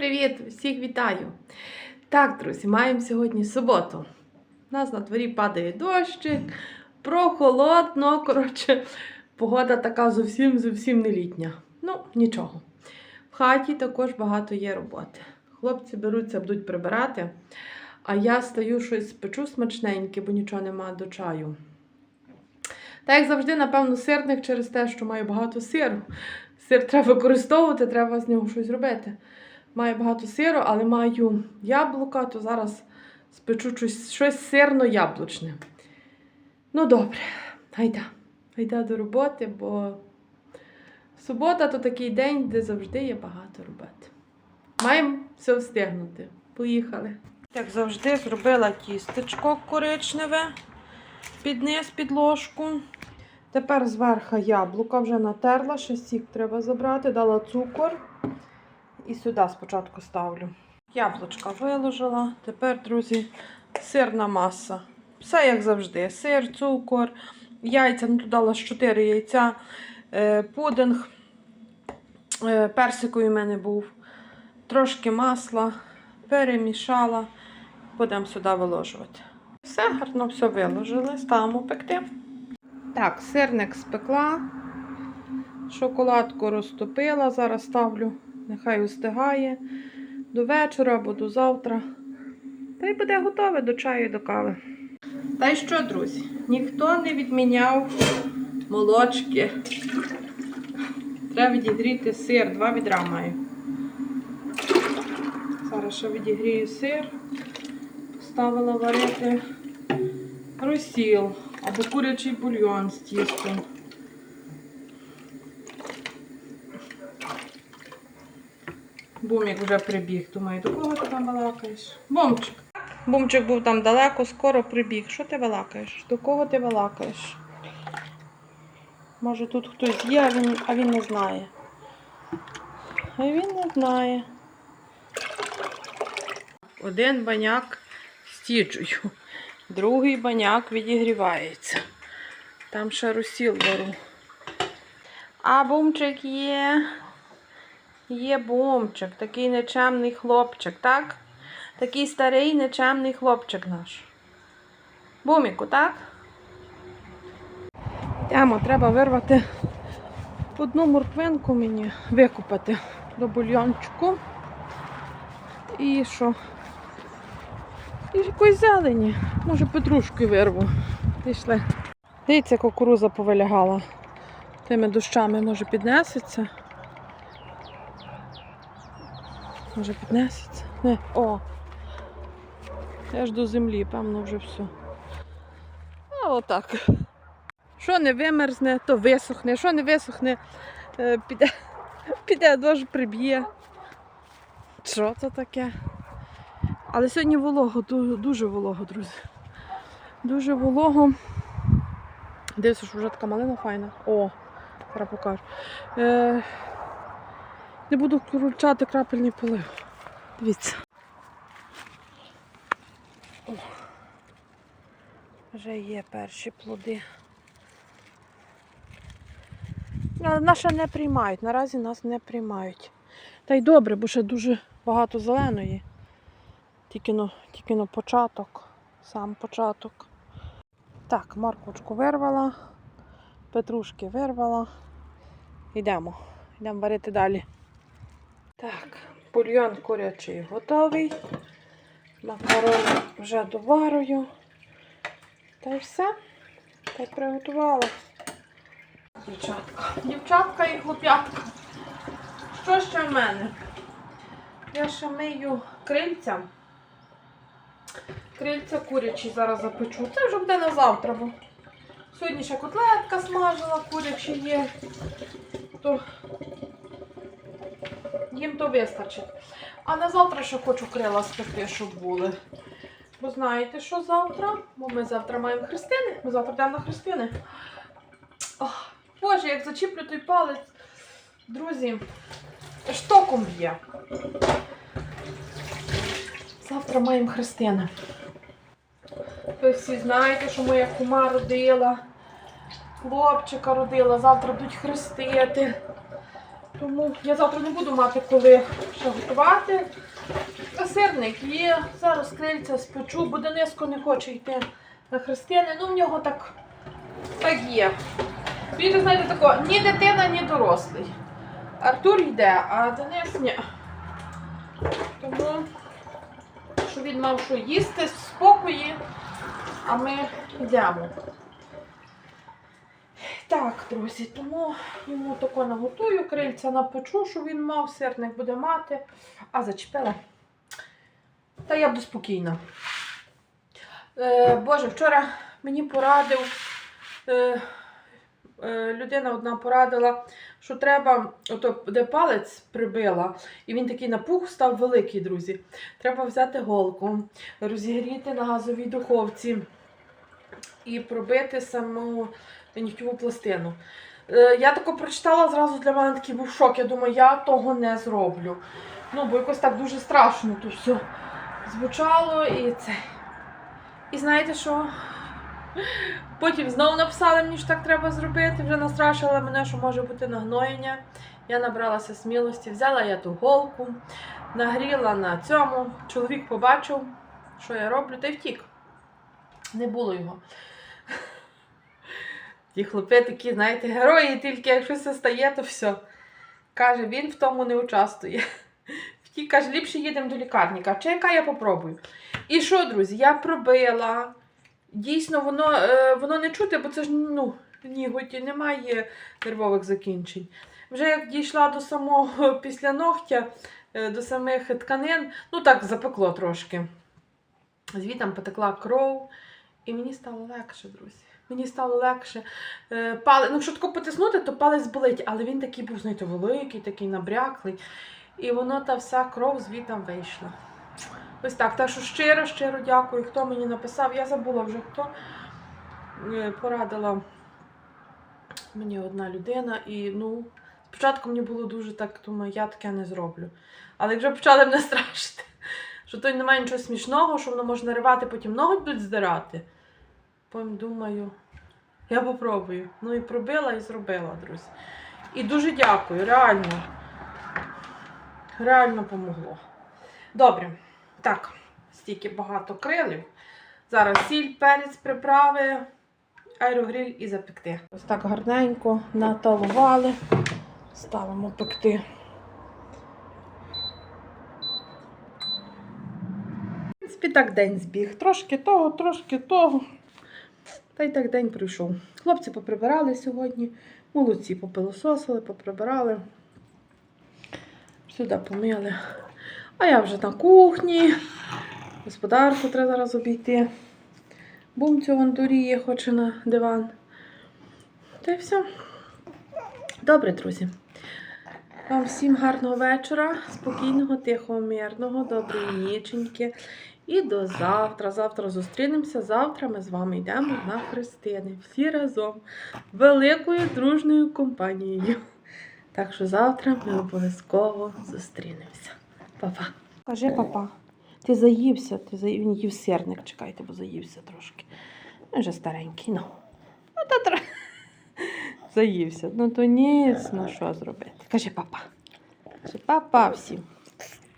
привіт! Всіх вітаю! Так, друзі, маємо сьогодні суботу. У нас на дворі падає дощик, прохолодно. Коротше, погода така зовсім зовсім не літня. Ну, нічого. В хаті також багато є роботи. Хлопці беруться, будуть прибирати, а я стаю щось печу смачненьке, бо нічого нема до чаю. Так як завжди, напевно, сирник через те, що маю багато сиру. Сир треба використовувати, треба з нього щось робити. Маю багато сиру, але маю яблука, то зараз спечу щось, щось сирно-яблучне. Ну, добре, гайда. Гайда до роботи, бо субота то такий день, де завжди є багато роботи. Маємо все встигнути. Поїхали. Як завжди, зробила тістечко коричневе під низ, під ложку. Тепер зверху яблука вже натерла, ще сік треба забрати, дала цукор. І сюди спочатку ставлю. Яблучка виложила. Тепер, друзі, сирна маса. Все як завжди. Сир, цукор, яйця. Ну, тут дала 4 яйця, е, пудинг. Е, персиковий в мене був. Трошки масла. Перемішала. Будемо сюди виложувати. Все, гарно все виложили. Ставимо пекти. Так, сирник спекла, шоколадку розтопила, зараз ставлю, нехай остигає до вечора або до завтра. Та й буде готове до чаю і до кави. Та й що, друзі? Ніхто не відміняв молочки. Треба відігріти сир, два відра маю. Зараз ще відігрію сир, поставила варити розсіл або курячий бульйон з тістом. Бумік вже прибіг. Думаю, до кого ти там балакаєш? Бумчик. Бумчик був там далеко, скоро прибіг. Що ти балакаєш? До кого ти балакаєш? Може тут хтось є, а він, а він не знає. А він не знає. Один баняк стіджую. Другий баняк відігрівається. Там ще розсіл беру. А бумчик є. Є бумчик, такий нечемний хлопчик, так? Такий старий нечемний хлопчик наш. Буміку, так? Йдемо, треба вирвати одну морквинку мені, викупати до бульйончику. І що? І якоїсь зелені. Може, петрушки вирву. Пішли. Дивіться, кукуруза повилягала. Тими дощами може піднесеться. Може піднесеться? Не. О! Я ж до землі, певно, вже все. А отак. Що не вимерзне, то висохне. Що не висохне, е, піде, піде дощ приб'є. Що це таке? Але сьогодні волого, дуже волого, друзі. Дуже волого. Дивіться, вже така малина файна. О, зараз покажу. Е, не буду включати крапельний полив. Дивіться. О, вже є перші плоди. Нас не приймають, наразі нас не приймають. Та й добре, бо ще дуже багато зеленої. Тільки но, тільки но початок, сам початок. Так, морквочку вирвала, петрушки вирвала. Йдемо. Йдемо варити далі. Так, бульйон курячий готовий. Макарони вже доварую. Та й все. Та й приготувала. Дівчатка. Дівчатка і хлоп'ятка. Що ще в мене? Я ще мию крильця. Крильця курячі зараз запечу. Це вже буде на завтра, бо сьогодні ще котлетка смажила, курячі є. То їм то вистачить. А на завтра ще хочу крила спекти, щоб були. Бо знаєте, що завтра? Бо ми завтра маємо хрестини. Ми завтра йдемо на хрестини. Ох, Боже, як зачіплю той палець. Друзі, штоком б'є. Завтра маємо хрестини. Ви всі знаєте, що моя кума родила, хлопчика родила, завтра будуть хрестити. Тому я завтра не буду мати коли ще готувати. А сирник є. Зараз крильця спечу, бо Дениско не хоче йти на хрестини. Ну, в нього так, так є. Він, знаєте, тако, ні дитина, ні дорослий. Артур йде, а Денис ні. Тому, що він мав що їсти в спокої, а ми йдемо. Так, друзі, тому йому тако наготую, крильця напечу, що він мав, сирник буде мати. А зачепила. Та я буду спокійна. Е, Боже, вчора мені порадив, е, е, людина одна порадила, що треба, ото, де палець прибила, і він такий напух став великий, друзі. Треба взяти голку, розігріти на газовій духовці і пробити саму нігтєву пластину. Е, Я тако прочитала, зразу для мене такий був шок. Я думаю, я того не зроблю. Ну, бо якось так дуже страшно то все звучало і це. І знаєте що? Потім знову написали мені, що так треба зробити. Вже настрашили мене, що може бути нагноєння. Я набралася смілості, взяла я ту голку, нагріла на цьому. Чоловік побачив, що я роблю, та й втік. Не було його. Ті хлопи такі, знаєте, герої, тільки якщо все стає, то все. Каже, він в тому не участвує. Втік, каже, ліпше їдемо до лікарні. Каже, чекай, я попробую. І що, друзі, я пробила. Дійсно, воно, е, воно не чути, бо це ж ну, ніготі, немає нервових закінчень. Вже як дійшла до самого після ногтя, е, до самих тканин, ну так запекло трошки. Звітом потекла кров, і мені стало легше, друзі. Мені стало легше. Е, Пали... Ну, якщо тако потиснути, то палець болить, але він такий був, знаєте, великий, такий набряклий. І воно та вся кров звітом вийшла. Ось так. Так що щиро, щиро дякую, хто мені написав. Я забула вже хто Е, порадила мені одна людина. І ну, спочатку мені було дуже так, думаю, я таке не зроблю. Але вже почали мене страшити, що то немає нічого смішного, що воно можна ривати, потім ноги будуть здирати. Потім думаю, я попробую. Ну і пробила, і зробила, друзі. І дуже дякую, реально. Реально помогло. Добре. Так, стільки багато крилів. Зараз сіль, перець, приправи, аерогриль і запекти. Ось так гарненько наталували. Ставимо пекти. В принципі, так день збіг. Трошки того, трошки того. Та й так день пройшов. Хлопці поприбирали сьогодні. Молодці попилососили, поприбирали. Сюди помили. А я вже на кухні. Господарку треба зараз обійти. Бумцю вон дуріє, хоче на диван. Та й все. Добре, друзі. Вам всім гарного вечора, спокійного, тихого, мирного, доброї ніченьки. І до завтра. Завтра зустрінемося. Завтра ми з вами йдемо на Христини. Всі разом. Великою дружною компанією. Так що завтра ми обов'язково зустрінемося. Па-па. Кажи, папа, ти заївся, ти заїв... він їв сирник, чекайте, бо заївся трошки. Він вже старенький, ну. Ну, то тр... Заївся. Ну то ні, ну що зробити. Кажи, папа. Кажи, папа всім.